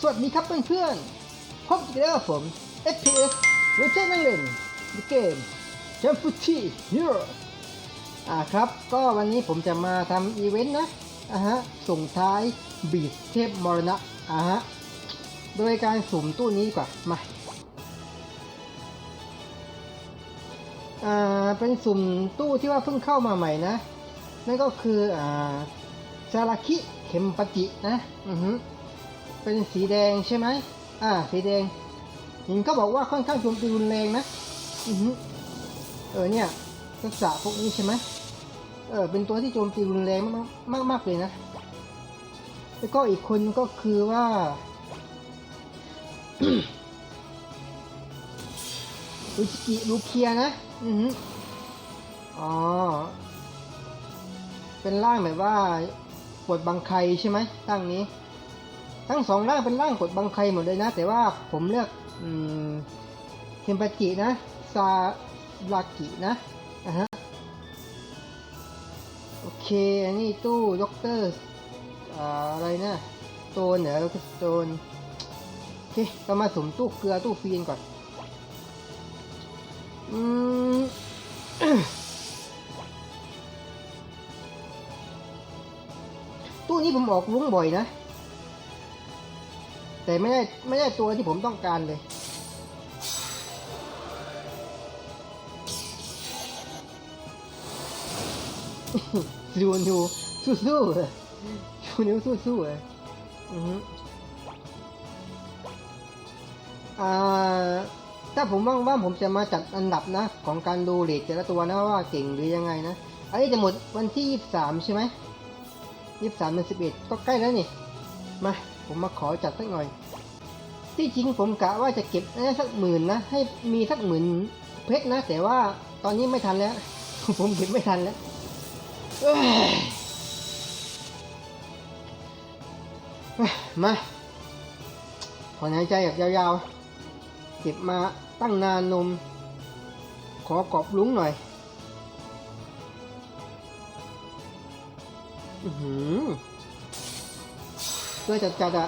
สวัสดีครับเพื่อนๆพบกันแล้วกับผม FPS เวอร์ชันนั่งเล่นในเกม j u m p f u t i Hero อ่าครับ ก็วันนี้ผมจะมาทำอีเวนต์นะอ่าฮะ ส่งท้ายบีดเทพมรณะอ่าฮะ โดยการสุ่มตู้นี้กว่า มา อ่า เป็นสุ่มตู้ที่ว่าเพิ่งเข้ามาใหม่นะ นั่นก็คือ อ่าซาราคิเข็มปจินะ อือฮึ เป็นสีแดงใช่ไหมอ่า สีแดงเห็นเขาบอกว่าค่อนข้างโจมตีรุนแรงนะ อือฮึเออเนี่ยทักษะพวกนี้ใช่ไหมเออเป็นตัวที่โจมตีรุนแรงมากมากมากเลยนะ แล้วก็อีกคนก็คือว่า อุจิกิลูเคียนะ อือฮึอ๋อ เป็นร่างแบบว่ากดบังไคใช่ไหมตั้งนี้ ทั้งสองร่างเป็นร่างกดบังไครหมดเลยนะ แต่ว่าผมเลือกอืมเทมปาจินะซาลากินะอะฮะโอเค อันนี้ตู้ด็อกเตอร์ออะไรนะโตนเหรอด็อโตนโอเคเรามาสุ่มตู้เกลือตู้ฟีนก่อน อืมตู้นี้ผมออกลุ้งบ่อยนะ แต่ไม่ได้ไม่ได้ตัวที่ผมต้องการเลย ดูนิวสู้ๆเลยดูนิวสู้ๆเลยอืออ่าถ้าผมว่างๆผมจะมาจัดอันดับนะ ของการดูเลทแต่ละตัวนะว่าเก่งหรือยังไงนะ อันนี้จะหมดวันที่ 23 ใช่ไหม 23เดือน11 ก็ใกล้แล้วนี่ มา ผมมาขอจัดสักหน่อย ที่จริงผมกะว่าจะเก็บได้สักหมื่นนะ ให้มีสักหมื่นเพชรนะ แต่ว่าตอนนี้ไม่ทันแล้ว ผมเก็บไม่ทันแล้วมาขอหายใจแบบยาวๆ เก็บมาตั้งนานนม ขอกรอบลุ้งหน่อยอือหือ เพื่อจัดจัดอะ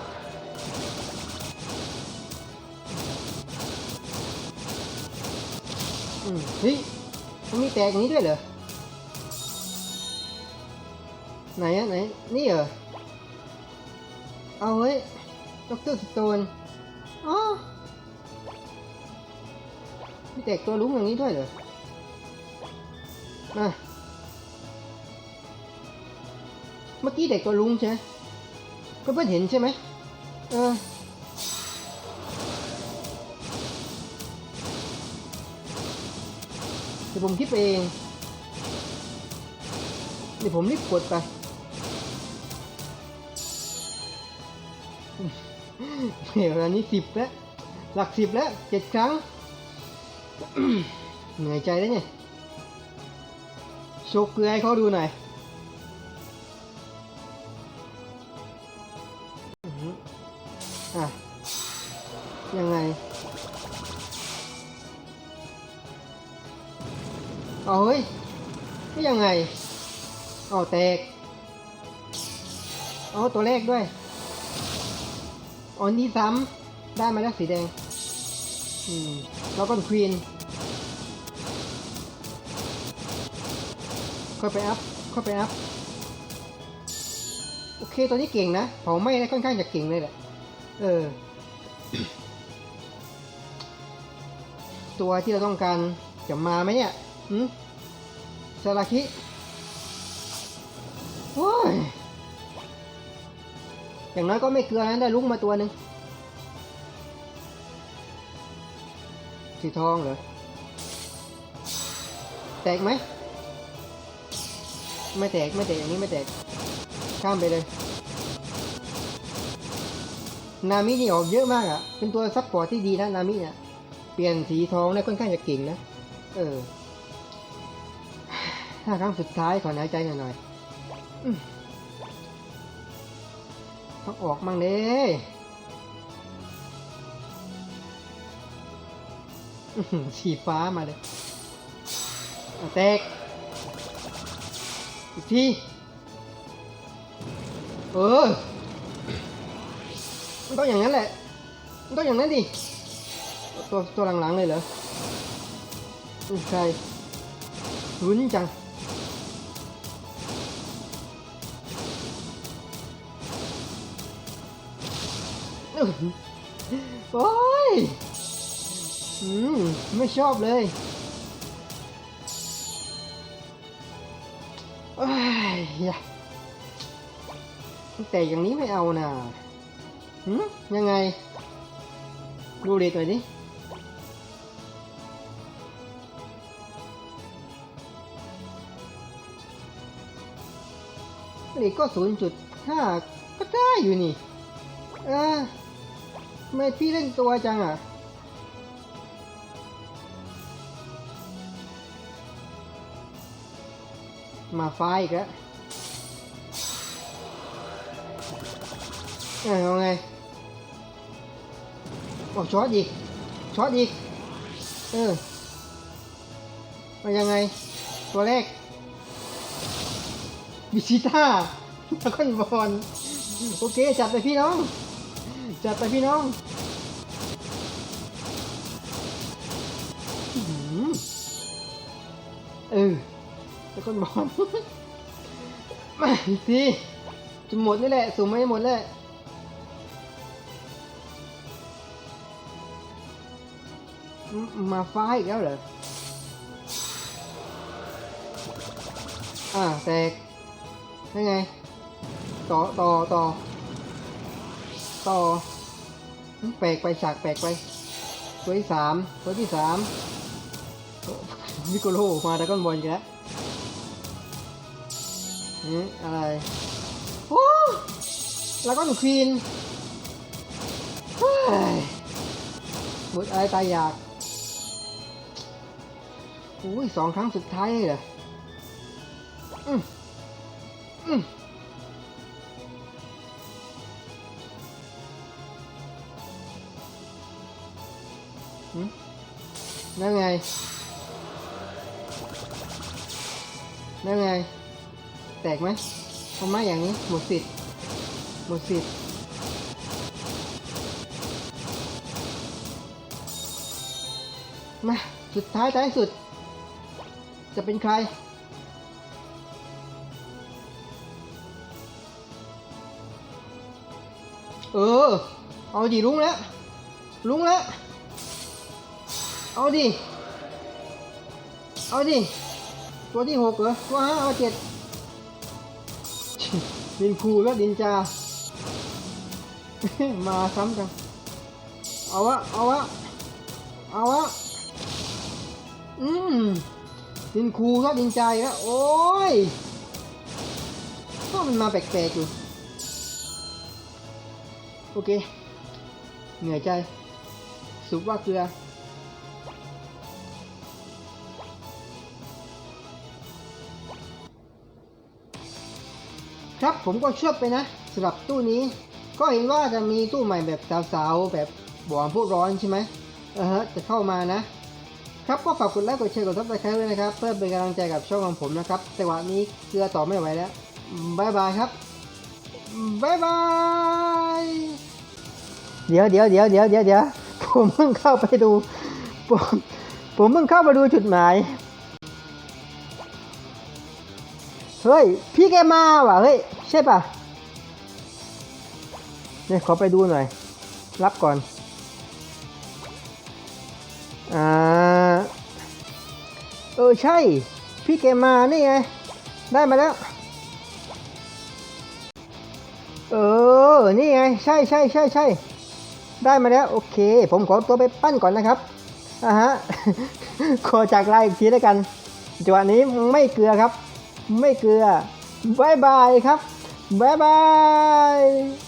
อืมเฮ้ยมันมีแตกอย่างนี้ด้วยเหรอ ไหนอะไหน นี่เหรอ เอาเฮ้ยด็อกเตอร์สโตนอ๋อมีแตกตัวลุ้งอย่างนี้ด้วยเหรออะเมื่อกี้เด็กตัวลุงใช่ไหม เพิ่งเห็นใช่ไหมเออเดี๋ยวผมคิดไปเองเดี๋ยวผมรีบกดไปเฮ้ยอันนี้สิบแล้ว หลักสิบแล้วเจ็ดครั้ง เหนื่อยใจแล้วเนี่ยโชว์เกลือให้เขาดูหน่อย อะ ยังไง เอาเฮ้ยนี่ยังไง เอาแตก เอาตัวแรกด้วยอ๋อนี่ซ้ำได้มาแล้วสีแดง อืม แล้วก็ควีนค่อยไปอัพค่อยไปอัพ โอเคตัวนี้เก่งนะเผาไหม้ได้ค่อนข้างจะเก่งเลยแหละ เออ ตัวที่เราต้องการจะมาไหมเนี่ยหืมซาราคิโอ้ย อย่างน้อยก็ไม่เกลือนะได้ลุกมาตัวหนึ่งสีทองเหรอ แตกไหม ไม่แตก ไม่แตกอย่างนี้ไม่แตก ข้ามไปเลย นามินี่ออกเยอะมากอะ เป็นตัวซับพอร์ตที่ดีนะนามิเนี่ย เปลี่ยนสีทองเนี่ยค่อนข้างจะเก่งนะ เออห้าครั้งสุดท้ายขอหายใจหน่อยๆต้องออกมั่งเด้สีฟ้ามาเลยอะแตกอีกทีเออ มันต้องอย่างนั้นแหละ มันต้องอย่างนั้นดิ ตัวตัวหลังๆเลยเหรอใช่ลุ้นจัง โอ้ยอืมไม่ชอบเลยโอ้ยแต่อย่างนี้ไม่เอาน่ะ หืมยังไง ดูเด็กหน่อยดิเด็กก็ศูนย์จุดห้าก็ได้อยู่นี่เออไม่พี่เล่นตัวจังอะมาไฟอีกแล้วเออเอาไง โอ้ช็อตอีกช็อตอีก เออมายังไง ตัวแรกบิชิต้าตะก้อนบอลโอเค จัดไปพี่น้อง จัดไปพี่น้องอื้ออเออตะก้อนบอลมาทีจะหมดนี่แหละสุ่มไม่หมดแล้ว มาฟ้าอีกแล้วเหรอ อ่าแตกยังไง ต่อต่อต่อต่อแปลกไปฉากแปลกไป ตัวที่สามตัวที่สามวิโกโลมาดรากอนบอลอีกแล้วนี่อะไร โอ้แล้วก็หนูควีนเฮ้ยหมดอะไรตายอยาก อุ้ยสองครั้งสุดท้ายเลยเหรออืมอืมอืมแล้วไงแล้วไง แตกไหมทำไมอย่างนี้ หมดสิทธิ์หมดสิทธิ์มา สุดท้ายท้ายสุด จะเป็นใคร เออ เอาดิลุงแล้วลุงแล้วเอาดิ เอาดิ ตัวที่หกเหรอตัวห้าเอาเจ็ดดินคูแล้วดินจา มาซ้ำกัน เอาวะ เอาวะ เอาวะ อืม ดินคูก็ดินจาอีกแล้วโอ้ยก็มันมาแปลกๆอยู่ โอเค เหนื่อยใจ สุกว่าเกลือครับผมก็เชื่อไปนะสำหรับตู้นี้ ก็เห็นว่าจะมีตู้ใหม่แบบสาวๆแบบบวมพวกร้อนใช่ไหมเออจะเข้ามานะ ครับก็ฝากกดไลค์กดแชร์กดซับสไครต์ด้วยนะครับ เพื่อเป็นกำลังใจกับช่องของผมนะครับแต่วันนี้เกลือต่อไม่ไหวแล้วบายบายครับบายบายเดี๋ยวเดี๋ยวเดี๋ยวเดี๋ยวเดี๋ยวเดี๋ยวผมเพิ่งเข้าไปดูผมผมเพิ่งเข้ามาดูจุดหมายเฮ้ยพี่แกมาว่ะเฮ้ยใช่ป่ะเนี่ยขอไปดูหน่อย รับก่อนอ่า เออใช่ พี่แกมานี่ไง ได้มาแล้ว เออ นี่ไง ใช่ใช่ใช่ใช่ ได้มาแล้ว โอเค ผมขอตัวไปปั้นก่อนนะครับอ่าฮะ ขอจากลาอีกทีแล้วกัน จังหวะนี้ไม่เกลือครับ ไม่เกลือบายบายครับบายบาย